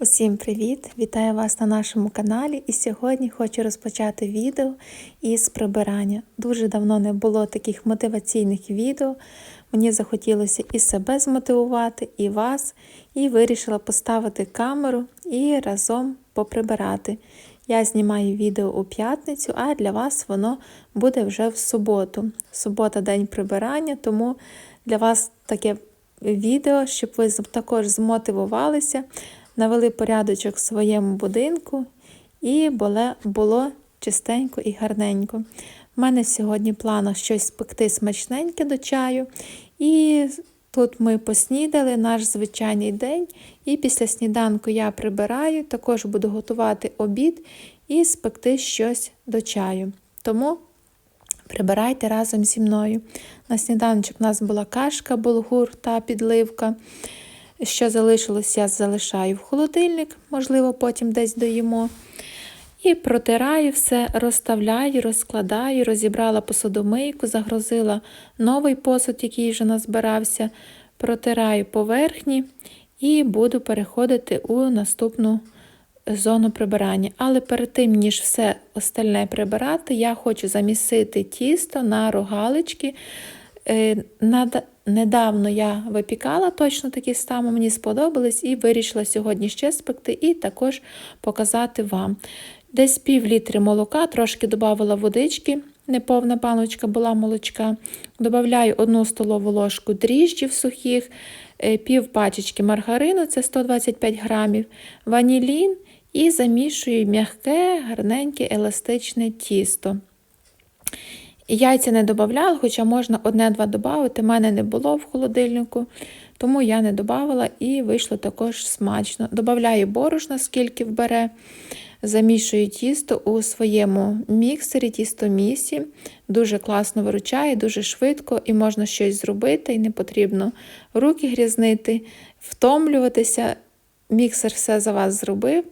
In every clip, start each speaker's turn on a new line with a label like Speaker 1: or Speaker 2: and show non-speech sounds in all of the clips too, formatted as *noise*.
Speaker 1: Усім привіт! Вітаю вас на нашому каналі. І сьогодні хочу розпочати відео із прибирання. Дуже давно не було таких мотиваційних відео. Мені захотілося і себе змотивувати, і вас, і вирішила поставити камеру і разом поприбирати. Я знімаю відео у п'ятницю, а для вас воно буде вже в суботу. Субота день прибирання, тому для вас таке відео, щоб ви також змотивувалися навели порядочок в своєму будинку, і було, чистенько і гарненько. У мене сьогодні плана щось спекти смачненьке до чаю. І тут ми поснідали наш звичайний день. І після сніданку я прибираю, також буду готувати обід і спекти щось до чаю. Тому прибирайте разом зі мною. На сніданочок у нас була кашка, булгур та підливка. Що залишилось, залишаю в холодильник, можливо, потім десь доїмо. І протираю все, розставляю, розкладаю, розібрала посудомийку, загрузила новий посуд, який вже назбирався, протираю поверхні і буду переходити у наступну зону прибирання. Але перед тим, ніж все остальне прибирати, я хочу замісити тісто на рогалички. Е, недавно я випікала точно такі само, мені сподобались і вирішила сьогодні ще спекти і також показати вам. Десь пів літри молока, трошки додавала водички, неповна баночка була молочка. Додаю одну столову ложку дріжджів сухих, е, пів пачечки маргарину, це 125 грамів, ванілін і замішую м'яке, гарненьке, еластичне тісто. Яйця не додавала, хоча можна одне-два додати. Мене не було в холодильнику, тому я не додавала і вийшло також смачно. Додаю борошна, скільки вбере. Замішую тісто у своєму міксері, тістомісі. Дуже класно виручає, дуже швидко і можна щось зробити, і не потрібно руки грізнити, втомлюватися. Міксер все за вас зробив.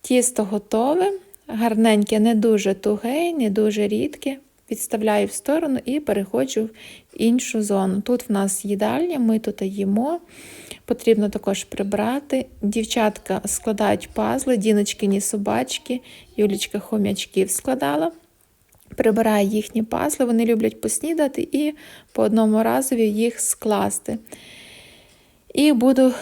Speaker 1: Тісто готове, гарненьке, не дуже туге, не дуже рідке відставляю в сторону і переходжу в іншу зону. Тут в нас їдальня, ми тут їмо. Потрібно також прибрати. Дівчатка складають пазли, діночкині собачки, Юлічка хомячків складала. Прибираю їхні пазли, вони люблять поснідати і по одному разові їх скласти. І буду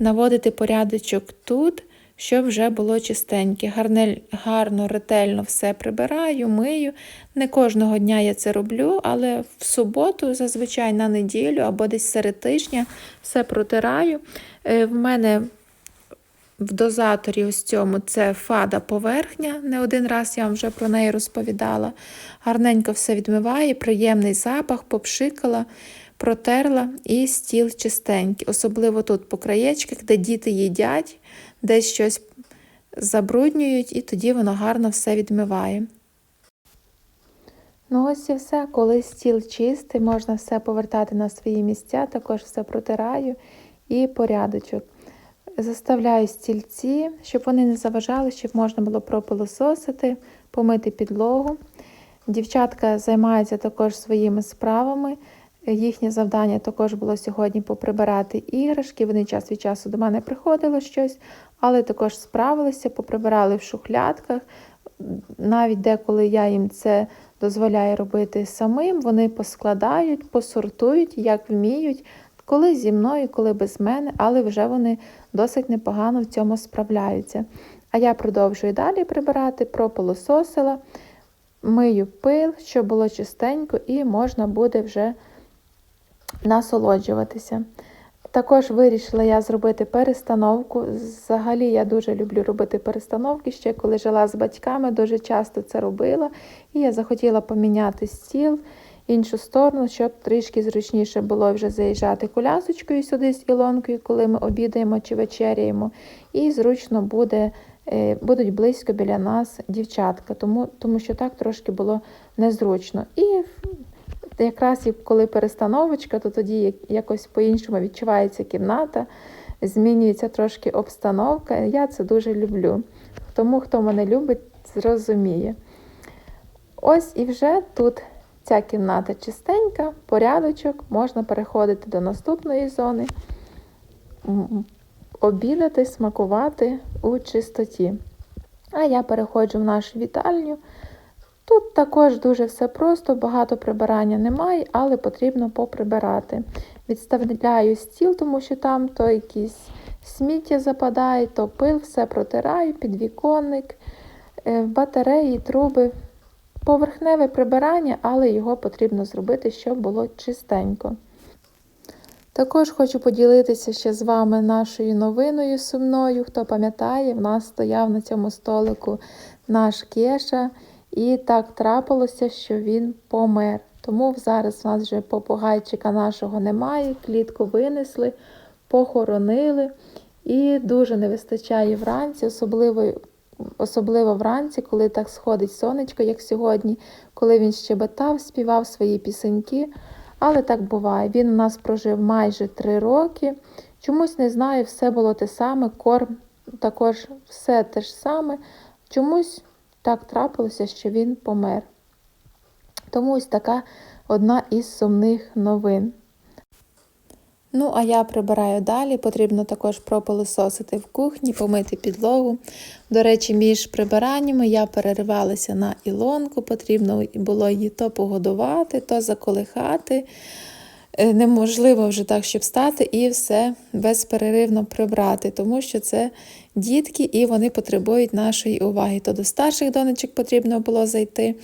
Speaker 1: наводити порядочок тут щоб вже було чистеньке. Гарне, гарно, ретельно все прибираю, мию. Не кожного дня я це роблю, але в суботу, зазвичай на неділю або десь серед тижня все протираю. Е, в мене в дозаторі ось цьому це фада поверхня. Не один раз я вам вже про неї розповідала. Гарненько все відмиває, приємний запах, попшикала. Протерла і стіл чистенький, особливо тут по краєчках, де діти їдять, десь щось забруднюють, і тоді воно гарно все відмиває. Ну, ось і все, коли стіл чистий, можна все повертати на свої місця, також все протираю і порядочок. Заставляю стільці, щоб вони не заважали, щоб можна було пропилососити, помити підлогу. Дівчатка займаються також своїми справами. Їхнє завдання також було сьогодні поприбирати іграшки. Вони час від часу до мене приходило щось, але також справилися, поприбирали в шухлядках. Навіть деколи я їм це дозволяю робити самим, вони поскладають, посортують, як вміють, коли зі мною, коли без мене, але вже вони досить непогано в цьому справляються. А я продовжую далі прибирати, прополососила, мию пил, щоб було чистенько, і можна буде вже насолоджуватися. Також вирішила я зробити перестановку. Взагалі, я дуже люблю робити перестановки. Ще коли жила з батьками, дуже часто це робила. І я захотіла поміняти стіл іншу сторону, щоб трішки зручніше було вже заїжджати колясочкою сюди з Ілонкою, коли ми обідаємо чи вечеряємо. І зручно буде, е, будуть близько біля нас дівчатка, тому, тому що так трошки було незручно. І якраз коли перестановочка, то тоді якось по-іншому відчувається кімната, змінюється трошки обстановка. Я це дуже люблю. Тому, хто мене любить, зрозуміє. Ось і вже тут ця кімната чистенька, порядочок, можна переходити до наступної зони. обідати, смакувати у чистоті. А я переходжу в нашу вітальню. Тут також дуже все просто, багато прибирання немає, але потрібно поприбирати. Відставляю стіл, тому що там то якісь сміття западає, то пил, все протираю, підвіконник, е, батареї, труби. Поверхневе прибирання, але його потрібно зробити, щоб було чистенько. Також хочу поділитися ще з вами нашою новиною сумною. Хто пам'ятає, в нас стояв на цьому столику наш кеша, і так трапилося, що він помер. Тому зараз у нас вже попугайчика нашого немає, клітку винесли, похоронили. І дуже не вистачає вранці, особливо особливо вранці, коли так сходить сонечко, як сьогодні, коли він щебетав, співав свої пісеньки. Але так буває. Він у нас прожив майже три роки. Чомусь не знаю, все було те саме, корм також все те ж саме. Чомусь так трапилося, що він помер. Тому ось така одна із сумних новин. Ну, а я прибираю далі. Потрібно також пропилососити в кухні, помити підлогу. До речі, між прибираннями я переривалася на ілонку, потрібно було її то погодувати, то заколихати. Е, Неможливо вже так, щоб стати і все безперервно прибрати, тому що це дітки і вони потребують нашої уваги. То до старших донечок потрібно було зайти,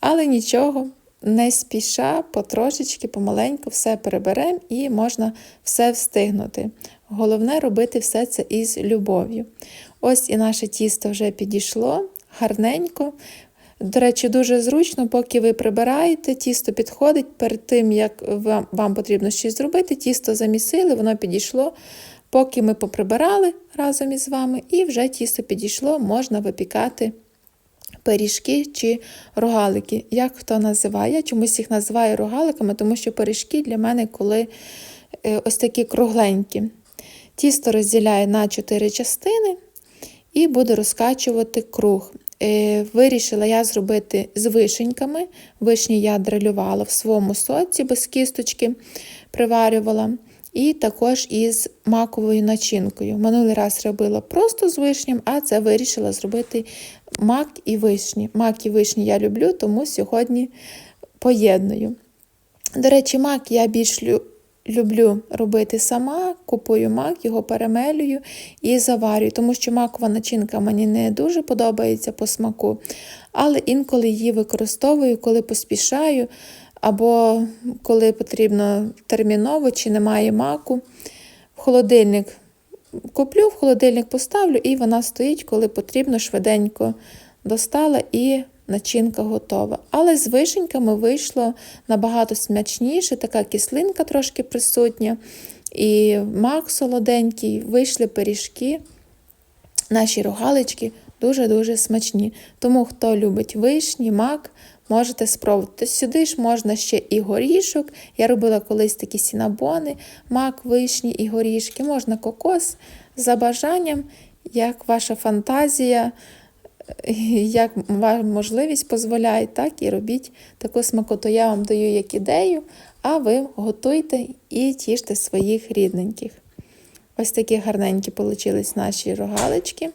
Speaker 1: але нічого не спіша, потрошечки, помаленьку все переберемо і можна все встигнути. Головне робити все це із любов'ю. Ось і наше тісто вже підійшло гарненько. До речі, дуже зручно, поки ви прибираєте, тісто підходить перед тим, як вам, вам потрібно щось зробити, тісто замісили, воно підійшло. Поки ми поприбирали разом із вами, і вже тісто підійшло, можна випікати пиріжки чи рогалики. Як хто називає? Я чомусь їх називаю рогаликами, тому що пиріжки для мене коли е, ось такі кругленькі. Тісто розділяю на 4 частини і буду розкачувати круг. Е, вирішила я зробити з вишеньками. Вишні я дрелювала в своєму соці без кісточки приварювала. І також із маковою начинкою. Минулий раз робила просто з вишням, а це вирішила зробити мак і вишні. Мак і вишні я люблю, тому сьогодні поєдную. До речі, мак я більш люблю робити сама, купую мак, його перемелюю і заварюю, тому що макова начинка мені не дуже подобається по смаку, але інколи її використовую, коли поспішаю або коли потрібно терміново чи немає маку. В холодильник куплю, в холодильник поставлю, і вона стоїть, коли потрібно, швиденько достала і начинка готова. Але з вишеньками вийшло набагато смачніше, така кислинка трошки присутня. І мак солоденький, вийшли пиріжки, наші рогалички дуже-дуже смачні. Тому, хто любить вишні, мак, можете спробувати. Сюди ж можна ще і горішок. Я робила колись такі сінабони, мак, вишні і горішки. Можна кокос за бажанням, як ваша фантазія, *laughs* як ваша можливість дозволяє, так і робіть таку смакоту. Я вам даю як ідею, а ви готуйте і тіште своїх рідненьких. Ось такі гарненькі получились наші рогалички.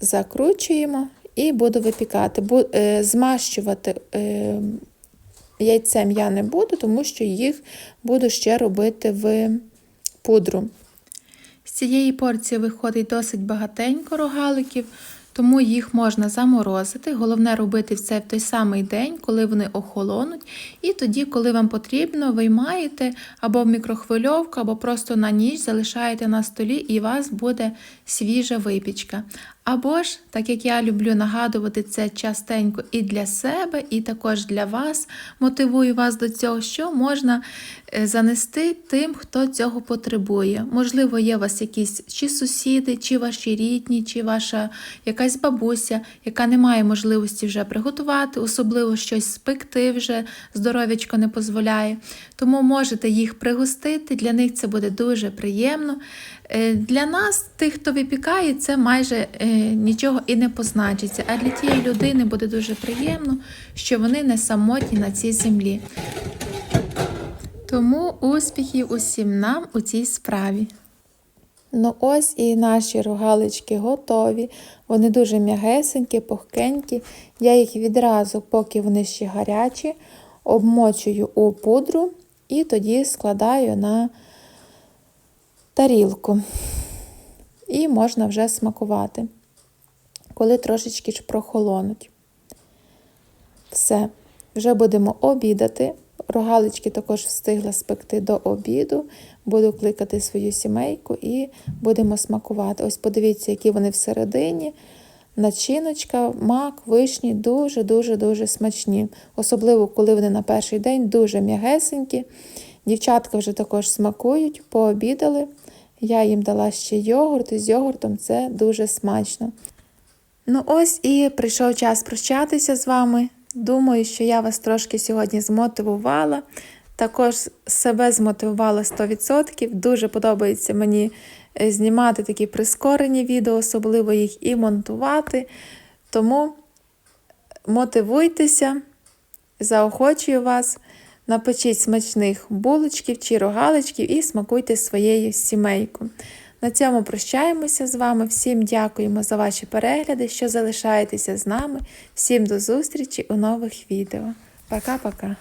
Speaker 1: Закручуємо і буду випікати. Е, змащувати е, яйцем я не буду, тому що їх буду ще робити в пудру. З цієї порції виходить досить багатенько рогаликів, тому їх можна заморозити. Головне робити все в той самий день, коли вони охолонуть. І тоді, коли вам потрібно, виймаєте або в мікрохвильовку, або просто на ніч залишаєте на столі, і у вас буде свіжа випічка. Або ж, так як я люблю нагадувати це частенько і для себе, і також для вас, мотивую вас до цього, що можна е, занести тим, хто цього потребує. Можливо, є у вас якісь чи сусіди, чи ваші рідні, чи ваша якась бабуся, яка не має можливості вже приготувати, особливо щось спекти вже здоров'ячко не дозволяє. Тому можете їх пригостити, для них це буде дуже приємно. Е, для нас, тих, хто випікає, це майже е, нічого і не позначиться. А для тієї людини буде дуже приємно, що вони не самотні на цій землі. Тому успіхів усім нам у цій справі. Ну ось і наші рогалички готові. Вони дуже м'ягесенькі, пухкенькі. Я їх відразу, поки вони ще гарячі, обмочую у пудру і тоді складаю на тарілку. І можна вже смакувати, коли трошечки ж прохолонуть. Все, вже будемо обідати. Рогалички також встигла спекти до обіду. Буду кликати свою сімейку і будемо смакувати. Ось подивіться, які вони всередині. Начиночка, мак, вишні дуже-дуже-дуже смачні. Особливо, коли вони на перший день дуже м'ягесенькі. Дівчатка вже також смакують, пообідали. Я їм дала ще йогурт, і з йогуртом це дуже смачно. Ну ось і прийшов час прощатися з вами. Думаю, що я вас трошки сьогодні змотивувала. Також себе змотивувала 100%. Дуже подобається мені е, знімати такі прискорені відео, особливо їх і монтувати. Тому мотивуйтеся, заохочую вас, напечіть смачних булочків чи рогаличків і смакуйте своєю сімейкою. На цьому прощаємося з вами. Всім дякуємо за ваші перегляди, що залишаєтеся з нами. Всім до зустрічі у нових відео. Пока-пока!